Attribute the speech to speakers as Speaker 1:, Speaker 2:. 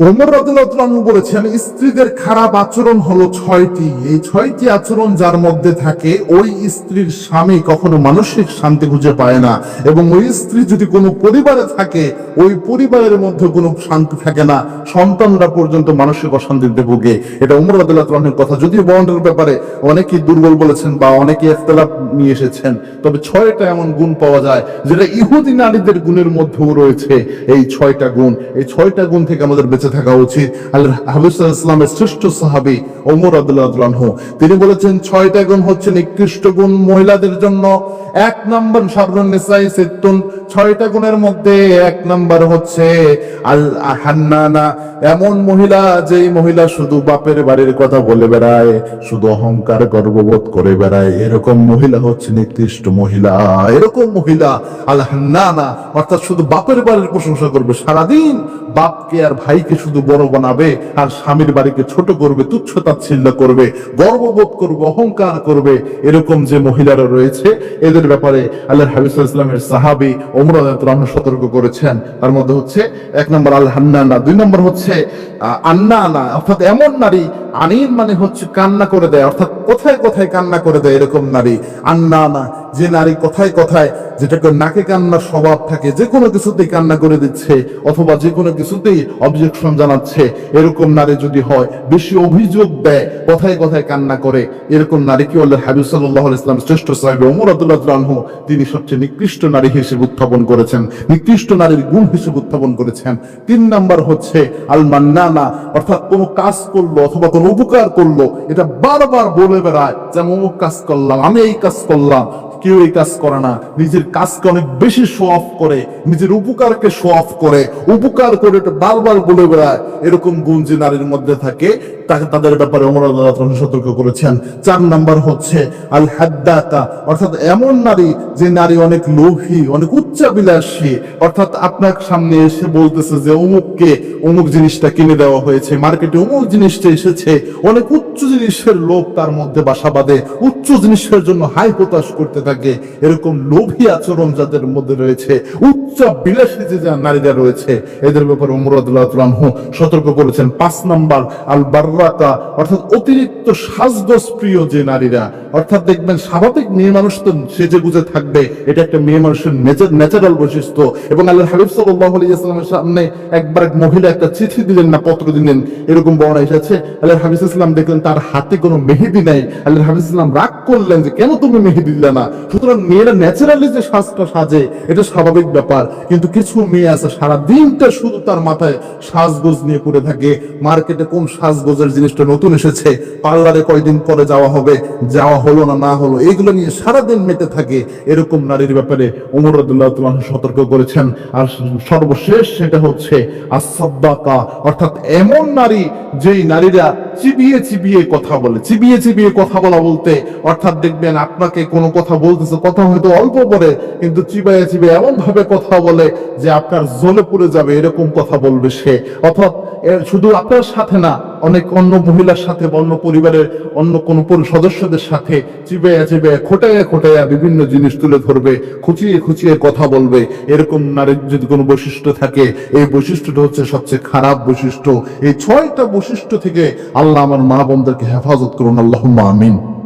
Speaker 1: ওমর রাদিয়াল্লাহু বলেছেন স্ত্রীদের খারাপ আচরণ হলো ছয়টি। এই ছয়টি আচরণ যার মধ্যে থাকে, ওই স্ত্রীর স্বামী কখনো মানসিক শান্তি খুঁজে পায় না এবং ওই স্ত্রী যদি কোনো পরিবারে থাকে, ওই পরিবারের মধ্যে কোনো শান্তি থাকে না। সন্তানরা পর্যন্ত মানসিক অশান্তিতে ভোগে। এটা কথা। যদিও বন্ডের ব্যাপারে অনেকেই দুর্বল বলেছেন বা অনেকে ইখতলাফ নিয়ে এসেছেন, তবে ছয়টা এমন গুণ পাওয়া যায় যেটা ইহুদি নারীদের গুণের মধ্যেও রয়েছে। এই ছয়টা গুণ, এই ছয়টা গুণ থেকে আমাদের বেঁচে থাকা উচিত। আল্লাহ হাবিব ইসলামের শ্রেষ্ঠ সাহাবি ওমর আদুল্লাহ তিনি বলেছেন, ছয়টা গুণ হচ্ছে নিকৃষ্ট গুণ মহিলাদের জন্য। এক নম্বর সাবরুন নিসাই সিত্তুন ছয়টা গুণের মধ্যে এক নম্বর হচ্ছে আল হান্নানা এমন মহিলা যেই মহিলা শুধু বাপের বাড়ির কথা বলে বেড়ায়, শুধু অহংকার গর্ববোধ করে বেড়ায়, এরকম মহিলা হচ্ছে নিকৃষ্ট মহিলা। এরকম মহিলা আল হান্নানা অর্থাৎ শুধু বাপের বাড়ির প্রশংসা করবে সারাদিন, বাপকে আর ভাইকে শুধু বড় বানাবে, আর স্বামীর বাড়িকে ছোট করবে, তুচ্ছ তাচ্ছিল্য করবে, গর্ববোধ করবে, অহংকার করবে, এরকম যে মহিলারা রয়েছে, এদের ব্যাপারে আল্লাহ হাবিব ইসলামের সাহাবি রাদিয়াল্লাহু সতর্ক করেছেন। তার মধ্যে হচ্ছে এক নম্বর আল হান্নানা দুই নম্বর হচ্ছে আন্নানা, অর্থাৎ এমন নারী, আনিন মানে হচ্ছে কান্না করে দেয়, অর্থাৎ কোথায় কোথায় কান্না করে দেয় এরকম নারী। আন্নানা, যে নারী কোথায় কোথায় যেটাকে নাকে কান্নার স্বভাব থাকে, যে কোনো কিছুতেই কান্না করে দিচ্ছে, অথবা যে কোনো কিছুতেই অবজেকশন জানাচ্ছে, এরকম নারী যদি হয়, বেশি অভিযোগ দেয়, কথায় কথায় কান্না করে, এরকম নারীকে আল্লাহ হাবিব সাল্লাহ ইসলাম শ্রেষ্ঠ সাহেব ওমর আব্দুল্লাহ তিনি সবচেয়ে নিকৃষ্ট নারী হিসেবে উত্থাপন করেছেন, নিকৃষ্ট নারীর গুণ হিসেবে উত্থাপন করেছেন। তিন নাম্বার হচ্ছে আল মান্নানা অর্থাৎ কোনো কাজ করল অথবা কোনো উপকার করল, এটা বারবার বলে বেড়ায় যে, আমি অমুক কাজ করলাম, আমি এই কাজ করলাম। কেউ এই কাজ করে না। নিজের কাজকে অনেক বেশি শো অফ করে, নিজের উপকারকে শো অফ করে। উপকার করে এটা বারবার বলে বেড়ায়। এরকম গুণ যে নারীর মধ্যে থাকে তাদের ব্যাপারে অমর আল্লাহ সতর্ক করেছেন। চার নাম্বার হচ্ছে আল হাদ্দাতা অর্থাৎ এমন নারী যে নারী অনেক লোভী, অনেক উচ্চাবিলাসী অর্থাৎ আপনার সামনে এসে বলতেছে যে অমুককে অমুক জিনিসটা কিনে দেওয়া হয়েছে, মার্কেটে অমুক জিনিসটা এসেছে, অনেক উচ্চ জিনিসের লোভ তার মধ্যে বাসা বাঁধে, উচ্চ জিনিসের জন্য হাই প্রকাশ করতে থাকে, এরকম লোভী আচরণ যাদের মধ্যে রয়েছে উচ্চ বিলাসী যে নারীরা রয়েছে, এদের ব্যাপারে উমরাদুল্লাহ সতর্ক করেছেন। পাঁচ নাম্বার আল বার্রাকা অর্থাৎ অতিরিক্ত সাজগোজ প্রিয় যে নারীরা, অর্থাৎ দেখবেন স্বাভাবিক মেয়ে মানুষ তো সেজে গুজে থাকবে, এটা একটা মেয়ে মানুষের ন্যাচারাল বৈশিষ্ট্য। এবং আল্লাহ হাবিব সাল্লাহ আলাইসালামের সামনে একবার এক মহিলা একটা চিঠি দিলেন না, পত্র দিলেন, এরকম বর্ণনা এসেছে। আল্লাহ হাবিব ইসলাম দেখলেন তার হাতে কোনো মেহেদি নাই। আল্লাহ হাবিব ইসলাম রাগ করলেন যে, কেন তুমি মেহেদি দিলে না? সুতরাং মেয়েরা ন্যাচারালি যে সাজটা সাজে, এটা স্বাভাবিক ব্যাপার। কিন্তু কিছু মেয়ে আছে সারা দিনটা শুধু তার মাথায় সাজগোজ নিয়ে পড়ে থাকে। মার্কেটে কোন সাজগোজের জিনিসটা নতুন এসেছে। পার্লারে কয়দিন পরে যাওয়া হবে, যাওয়া হলো না না হলো, এগুলো নিয়ে সারাদিন মেতে থাকে। এরকম নারীর ব্যাপারে ওমর রাদিয়াল্লাহু তাআলা সতর্ক করেছেন। আর সর্বশেষ সেটা হচ্ছে আসাব্বাকা অর্থাৎ এমন নারী যেই নারীরা চিবিয়ে চিবিয়ে কথা বলে। চিবিয়ে চিবিয়ে কথা বলা বলতে, অর্থাৎ দেখবেন আপনাকে কোনো কথা বলতেছে, কথা হয়তো অল্প পরে, কিন্তু চিবাইয়ে চিবিয়ে এমন ভাবে কথা বলে যে আপনার জ্বলে পড়ে যাবে, এরকম কথা বলবে সে। অর্থাৎ শুধু আপনার সাথে না, অনেক অন্য মহিলার সাথে অন্য পরিবারের অন্য কোনো সদস্যদের সাথে চিবাইয়া চিবাইয়া খোটাইয়া খোটাইয়া বিভিন্ন জিনিস তুলে ধরবে, খুচিয়ে খুচিয়ে কথা বলবে। এরকম নারীর যদি কোনো বৈশিষ্ট্য থাকে, এই বৈশিষ্ট্যটা হচ্ছে সবচেয়ে খারাপ বৈশিষ্ট্য। এই ছয়টা বৈশিষ্ট্য থেকে আল্লাহ আমার মা বোনদেরকে হেফাজত করুন। আল্লাহ আমিন।